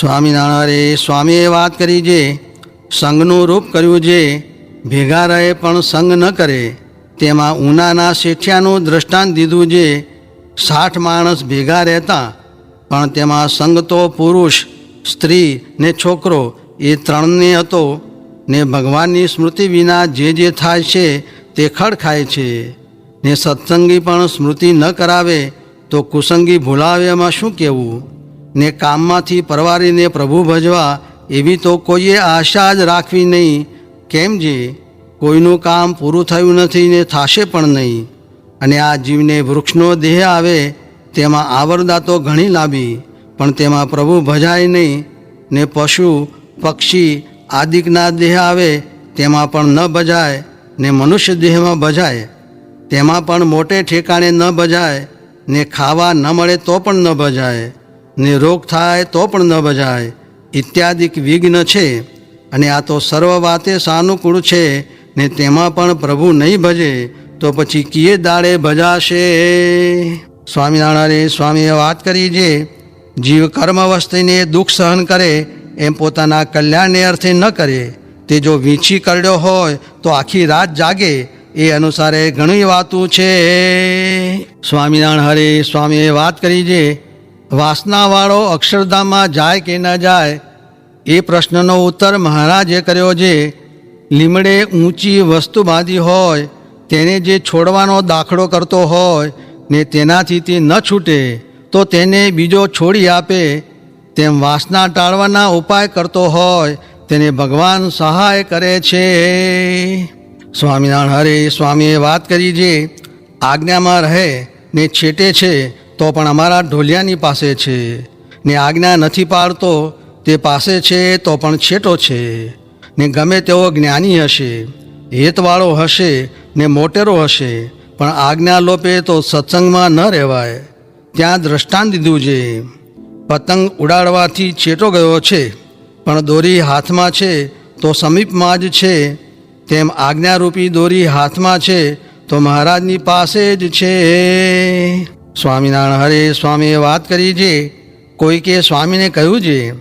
સ્વામિનારાયણે, સ્વામીએ વાત કરી જે સંઘનું રૂપ કર્યું જે, ભેગા રહે પણ સંગ ન કરે, તેમાં ઉનાના શેઠિયાનું દ્રષ્ટાંત દીધું જે, સાઠ માણસ ભેગા રહેતા, પણ તેમાં સંગ તો પુરુષ, સ્ત્રી ને છોકરો, એ ત્રણને હતો, ને ભગવાનની સ્મૃતિ વિના જે જે થાય છે, તે ખડ ખાય છે. ને સત્સંગી પણ સ્મૃતિ ન કરાવે, તો કુસંગી ભૂલાવે એમાં શું કહેવું? ને કામમાંથી પરવારીને પ્રભુ ભજવા એવી તો કોઈએ આશા જ રાખવી નહીં. કેમ જે? કોઈનું કામ પૂરું થયું નથી ને થશે પણ નહીં. અને આ જીવને વૃક્ષનો દેહ આવે તેમાં આવરદા તો ઘણી લાંબી, પણ તેમાં પ્રભુ ભજાય નહીં. ને પશુ, પક્ષી આદિકના દેહ આવે તેમાં પણ ન ભજાય ને મનુષ્ય દેહમાં ભજાય. તેમાં પણ મોટે ઠેકાણે ન ભજાય ને ખાવા ન મળે તો પણ ન ભજાય. ને રોગ થાય તો પણ ન ભજાય ઇત્યાદિક વિઘ્ન છે અને આ તો સર્વ વાતે સાનુકૂળ છે ને તેમાં પણ પ્રભુ નહીં ભજે તો પછી કિયે દાડે ભજાશે? સ્વામિનારાયણે, સ્વામીએ વાત કરી જે જીવ કર્મ વસ્તીને દુઃખ સહન કરે, એમ પોતાના કલ્યાણને અર્થે ન કરે. તે જો વીંછી કરડ્યો હોય તો આખી રાત જાગે. એ અનુસારે ઘણી વાતું છે. સ્વામિનારાયણ હરે, સ્વામીએ વાત કરી જે વાસનાવાળો અક્ષરધામમાં જાય કે ન જાય, એ પ્રશ્નનો ઉત્તર મહારાજે કર્યો છે લીમડે ઊંચી વસ્તુ બાંધી હોય, તેને જે છોડવાનો દાખલો કરતો હોય, ને તેનાથી તે ન છૂટે, તો તેને બીજો છોડી આપે, તેમ વાસના ટાળવાના ઉપાય કરતો હોય, તેને ભગવાન સહાય કરે છે. સ્વામિનારાયણ હરે, સ્વામીએ વાત કરી જે, આજ્ઞામાં રહે ને છેટે છે તો પણ અમારા ઢોલિયાની પાસે છે. ને આજ્ઞા નથી પાડતો તે પાસે છે તો પણ છેટો છે. ને ગમે તેવો જ્ઞાની હશે, હેતવાળો હશે ને મોટેરો હશે, પણ આજ્ઞા લોપે તો સત્સંગમાં ન રહેવાય. ત્યાં દ્રષ્ટાંત દીધું છે. પતંગ ઉડાડવાથી છેટો ગયો છે, પણ દોરી હાથમાં છે તો સમીપમાં જ છે. તેમ આજ્ઞારૂપી દોરી હાથમાં છે તો મહારાજની પાસે જ છે. સ્વામિનારાયણ હરે સ્વામીએ વાત કરી છે. કોઈકે સ્વામીને કહ્યું છે,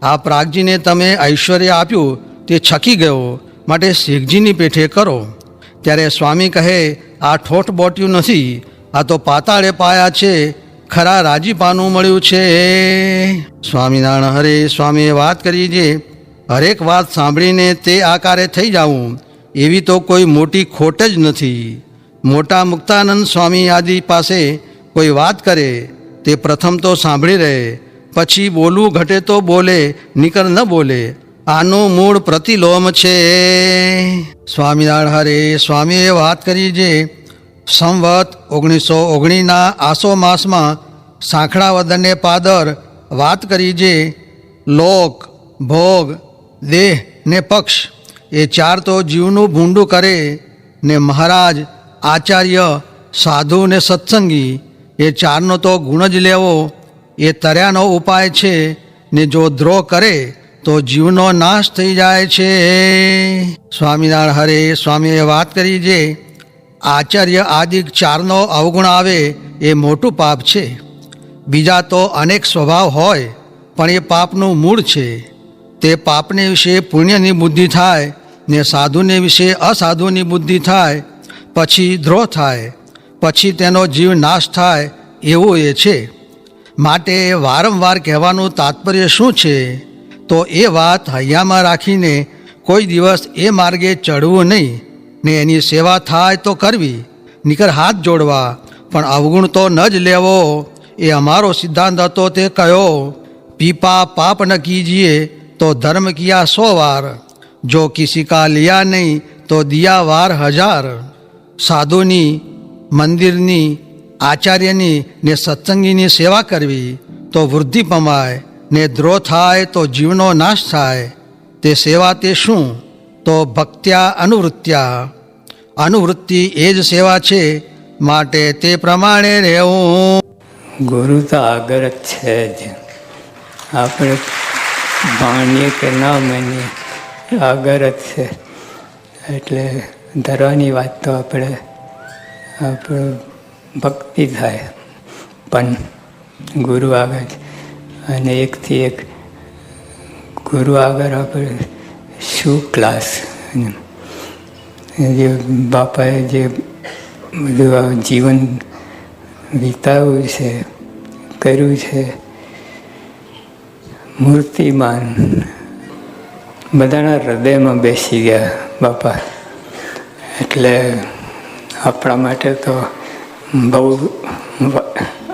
આ પ્રાગજીને તમે ઐશ્વર્ય આપ્યું, તે છકી ગયો, માટે શેખજીની પેઠે કરો. ત્યારે સ્વામી કહે, આ ઠોઠ બોટ્યું નથી, આ તો પાતાળે પાયા છે, ખરા રાજીપાનું મળ્યું છે. સ્વામિનારાયણ હરે સ્વામીએ વાત કરી છે, હરેક વાત સાંભળીને તે આકારે થઈ જાવું એવી તો કોઈ મોટી ખોટ જ નથી. મોટા મુક્તાનંદ સ્વામી આદિ પાસે કોઈ વાત કરે, તે પ્રથમ તો સાંભળી રહે, પછી બોલવું ઘટે તો બોલે, નિકર ન બોલે. આનું મૂળ પ્રતિલોમ છે. સ્વામિનારાયણ હરે સ્વામીએ વાત કરી જે સંવત ઓગણીસો ઓગણીના આસો માસમાં સાંખળાવદને પાદર વાત કરી જે લોક, ભોગ, દેહ ને પક્ષ, એ ચાર તો જીવનું ભૂંડું કરે ને મહારાજ આચાર્ય સાધુ ને સત્સંગી એ ચારનો તો ગુણ જ લેવો. એ તર્યાનો ઉપાય છે ને જો દ્રોહ કરે તો જીવનો નાશ થઈ જાય છે. સ્વામિનારાયણ હરે સ્વામીએ વાત કરી જે આચાર્ય આદિ ચારનો અવગુણ આવે એ મોટું પાપ છે. બીજા તો અનેક સ્વભાવ હોય, પણ એ પાપનું મૂળ છે. તે પાપને વિશે પુણ્યની બુદ્ધિ થાય ને સાધુને વિશે અસાધુની બુદ્ધિ થાય, પછી દ્રોહ થાય. પછી તેનો જીવ નાશ થાય એવું એ છે. માટે વારંવાર કહેવાનું તાત્પર્ય શું છે? તો એ વાત હૈયામાં રાખીને કોઈ દિવસ એ માર્ગે ચડવું નહીં, ને એની સેવા થાય તો કરવી. નીકર હાથ જોડવા, પણ અવગુણ તો ન જ લેવો, એ અમારો સિદ્ધાંત હતો તે કયો, પીપા પાપ ન કીજીએ તો ધર્મ કિયા સો વાર, જો કિસી કા લિયા નહીં તો દિયા વાર હજાર. સાધુની મંદિરની, આચાર્યની ને સત્સંગીની સેવા કરવી, તો વૃદ્ધિ પમાય, ને દ્રોહ થાય તો જીવનો નાશ થાય. તે સેવા તે શું? તો ભક્ત્યા અનુવૃત્યા અનુવૃત્તિ એ જ સેવા છે, માટે તે પ્રમાણે રહેવું. ગુરુ તો આગળ છે જ. આપણે માનીએ કે ના માનીએ આગળ જ છે. એટલે ધરવાની વાત તો આપણે આપણે ભક્તિ થાય. પણ ગુરુ આગળ અને એકથી એક ગુરુ આગળ આપણે શું ક્લાસ જે બાપાએ જે બધું જીવન વિતાવ્યું છે, કર્યું છે, મૂર્તિમાન, બધાના હૃદયમાં બેસી ગયા બાપા. એટલે આપણા માટે તો બહુ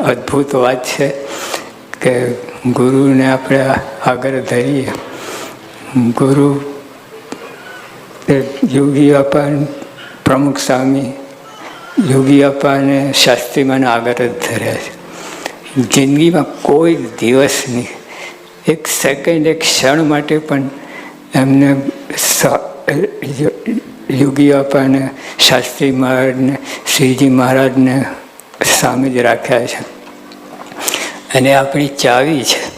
અદ્ભુત વાત છે કે ગુરુને આપણે આગળ ધરીએ. ગુરુ એ યોગી આપા પ્રમુખ સ્વામી, યોગી આપા અને શાસ્ત્રીમાને આગળ જ ધર્યા છે. જિંદગીમાં કોઈ દિવસ નહીં. એક સેકન્ડ, એક ક્ષણ માટે પણ એમને યોગી અપાને, શાસ્ત્રી મહારાજને, શ્રીજી મહારાજને સામે જ રાખ્યા છે. અને આપણી ચાવી છે.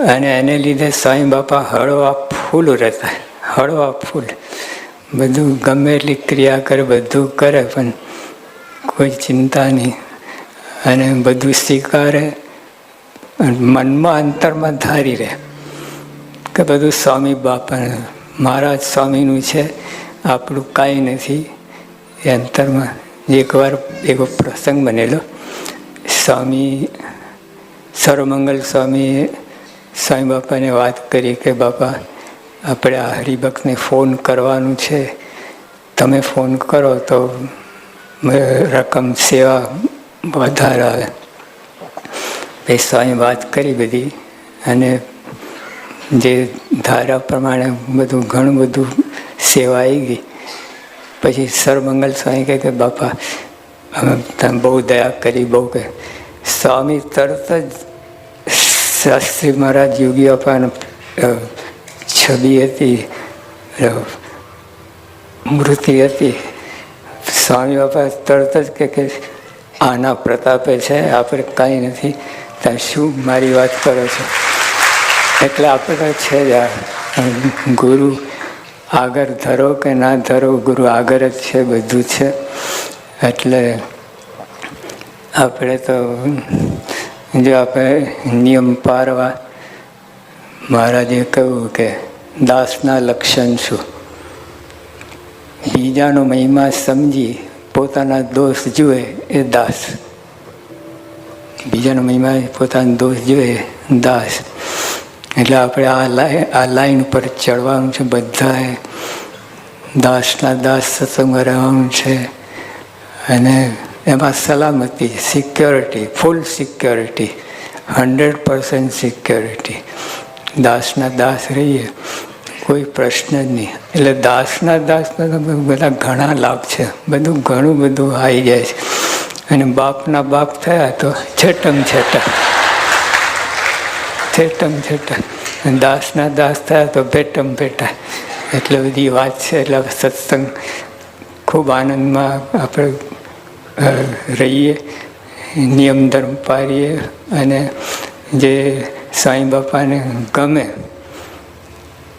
અને એને લીધે સ્વામી બાપા હળવા ફૂલ રહેતા. હળવા ફૂલ. બધું ગમે એટલી ક્રિયા કરે, બધું કરે, પણ કોઈ ચિંતા નહીં. અને બધું સ્વીકારે મનમાં અંતરમાં ધારી રહે. કે બધું સ્વામી બાપા મહારાજ સ્વામીનું છે. આપણું કાંઈ નથી. એ અંતરમાં એકવાર એવો પ્રસંગ બનેલો. સ્વામી, સર્વમંગલ સ્વામીએ સ્વામી બાપાને વાત કરી કે, બાપા, આપણે આ હરિભક્તને ફોન કરવાનું છે. તમે ફોન કરો તો રકમ સેવા વધારે આવે. એ સ્વામી વાત કરી બધી અને જે ધારા પ્રમાણે બધું ઘણું બધું સેવા આવી ગઈ. પછી સરમંગલ સ્વામી કહે કે, બાપા, અમે તમે બહુ દયા કરી, બહુ કે. સ્વામી તરત જ શાસ્ત્રી મહારાજ યોગી અપાનો છબી હતી મૂર્તિ હતી. સ્વામી બાપા તરત જ કે કે, આના પ્રતાપે છે, આપણે કાંઈ નથી. ત્યાં શું મારી વાત કરો છો? એટલે આપણે છે જ આ, ગુરુ આગળ ધરો કે ના ધરો, ગુરુ આગળ જ છે, બધું છે. એટલે આપણે તો જો આપણે નિયમ પારવા મહારાજે કહ્યું કે દાસના લક્ષણ શું? બીજાનો મહિમા સમજી પોતાના દોષ જુએ એ દાસ. બીજાનો મહિમા પોતાનો દોષ જુએ દાસ. એટલે આપણે આ લાઈન આ લાઈન ઉપર ચડવાનું છે બધાએ. દાસના દાસ સત્સંગમાં રહેવાનું છે. અને એમાં સલામતી security full security hundred percent security દાસના દાસ રહીએ, કોઈ પ્રશ્ન જ નહીં. એટલે દાસના દાસના તો બધા ઘણા લાભ છે. બધું ઘણું બધું આવી જાય છે. અને બાપના બાપ થયા તો છેટમ છેટા છેટમ છેટા દાસના દાસ થયા તો ભેટમ ભેટા. એટલે બધી વાત છે, એટલે સત્સંગ ખૂબ આનંદમાં આપણે રહીએ, નિયમ ધર્મ પાડીએ અને જે સાંઈ બાપાને ગમે,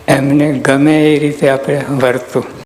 એમને ગમે એ રીતે આપણે વર્તું.